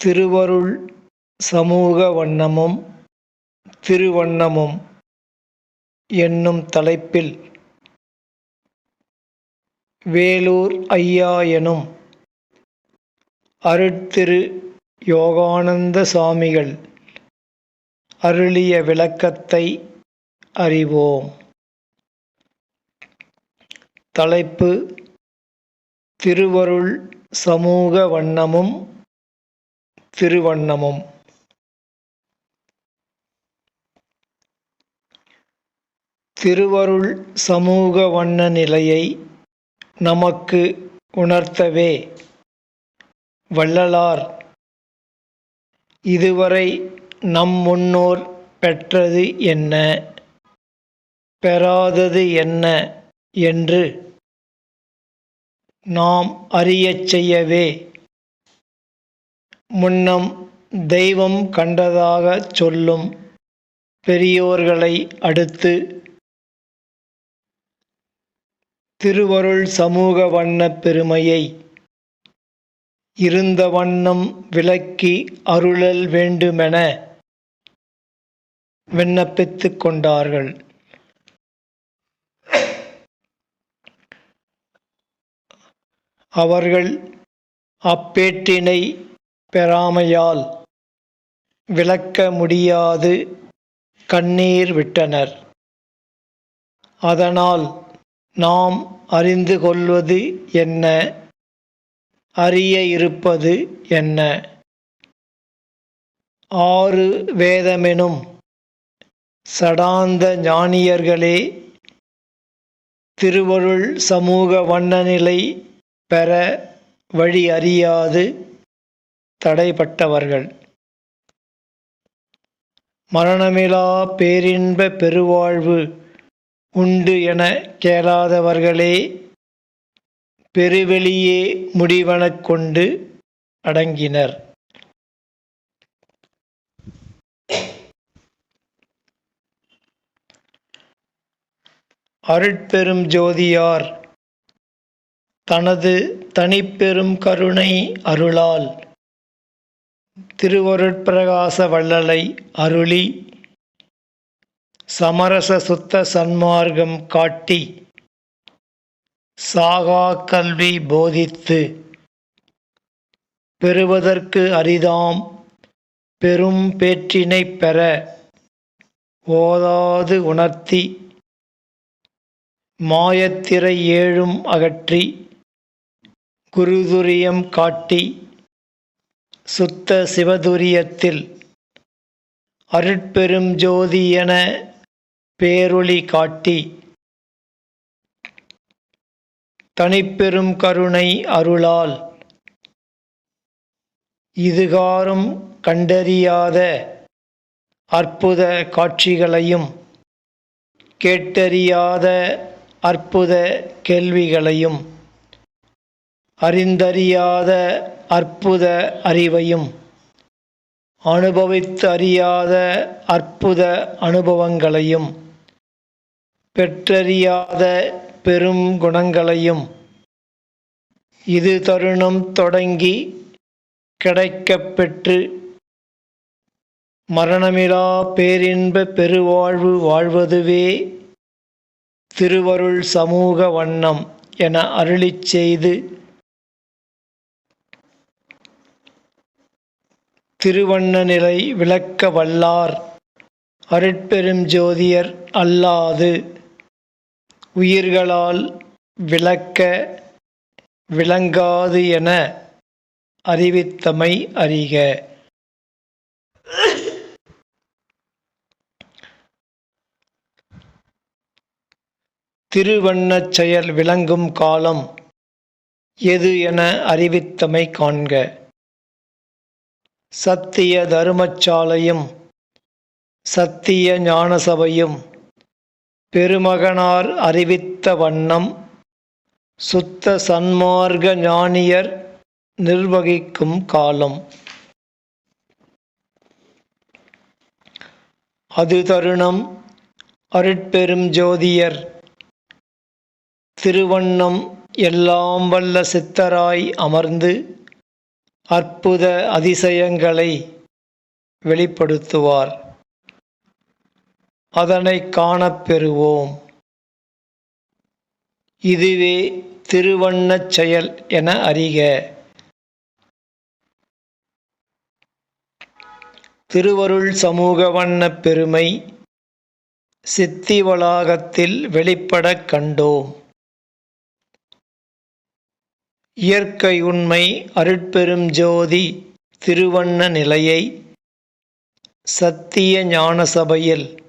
திருவருள் சமூக வண்ணமும் திருவண்ணமும் என்னும் தலைப்பில் வேலூர் ஐயா எனும் அருட்திரு யோகானந்த சாமிகள் அருளிய விளக்கத்தை அறிவோம். தலைப்பு திருவருள் சமூக வண்ணமும் திருவண்ணமும். திருவருள் சமூக வண்ண நிலையை நமக்கு உணர்த்தவே வள்ளலார் இதுவரை நம் முன்னோர் பெற்றது என்ன? பெறாதது என்ன என்று நாம் அறியச் செய்யவே முன்னம் தெய்வம் கண்டதாகச் சொல்லும் பெரியோர்களை அடுத்து திருவருள் சமூக வண்ணப் பெருமையை இருந்த வண்ணம் விளக்கி அருளல் வேண்டுமென விண்ணப்பித்துக் கொண்டார்கள். அவர்கள் அப்பேட்டினை பெறாமையால் விளக்க முடியாது கண்ணீர் விட்டனர். அதனால் நாம் அறிந்து கொள்வது என்ன? அறிய இருப்பது என்ன? ஆறு வேதமெனும் சடாந்த ஞானியர்களே திருவருள் சமூக வண்ணநிலை பெற வழி அறியாது. தடைப்பட்டவர்கள். மரணமிலா பேரின்ப பெருவாழ்வு உண்டு என கேளாதவர்களே பெருவெளியே முடிவனக் கொண்டு அடங்கினர். அருட்பெரும் ஜோதியார் தனது தனிப்பெரும் கருணை அருளால் திருவருட்பிரகாச வள்ளலை அருளி சமரச சுத்த சன்மார்க்கம் காட்டி சாகா கல்வி போதித்து பெறுவதற்கு அரிதாம் பெரும் பேற்றினை பெற ஓதாது உணர்த்தி மாயத்திரை ஏழும் அகற்றி குருதுரியம் காட்டி சுத்த சிவதுரியத்தில் அருட்பெரும் ஜோதி என பேரொளி காட்டி தனிப்பெரும் கருணை அருளால் இதுகாரும் கண்டறியாத அற்புத காட்சிகளையும் கேட்டறியாத அற்புத கேள்விகளையும் அறிந்தறியாத அற்புத அறிவையும் அனுபவித்து அறியாத அற்புத அனுபவங்களையும் பெற்றறியாத பெரும் குணங்களையும் இது தருணம் தொடங்கி கிடைக்கப்பெற்று மரணமிலா பேரின்ப பெருவாழ்வு வாழ்வதுவே திருவருள் சமூக வண்ணம் என அருளிச் செய்து திருவண்ணநிலை விளக்க வல்லார் அருட்பெரும் ஜோதியர் அல்லாது உயிர்களால் விளக்க விளங்காது என அறிவித்தமை அறிக. திருவண்ணச் செயல் விளங்கும் காலம் எது என அறிவித்தமை காண்க. சத்திய தருமச்சாலையும் சத்திய ஞானசபையும் பெருமகனார் அறிவித்த வண்ணம் சுத்த சன்மார்க்க ஞானியர் நிர்வகிக்கும் காலம். அது தருணம் அருட்பெரும் ஜோதியர் திருவண்ணம் எல்லாம் வல்ல சித்தராய் அமர்ந்து அற்புத அதிசயங்களை வெளிப்படுத்துவார். அதனை காணப்பெறுவோம் இதுவே திருவண்ணச் செயல் என அறிக. திருவருள் சமூக வண்ணப் பெருமை சித்தி வளாகத்தில் வெளிப்படக் கண்டோம். இயற்கை உண்மை அருட்பெரும் ஜோதி திருவண்ண நிலையை சத்திய ஞான சபையில்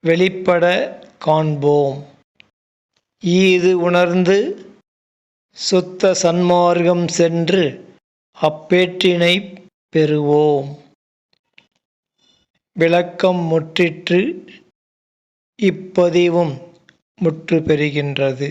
வெளிப்பட காண்போம். ஈது உணர்ந்து சுத்த சன்மார்க்கம் சென்று அப்பேற்றினை பெறுவோம். விளக்கம் முற்றிற்று இப்பதிவும் முற்று பெறுகின்றது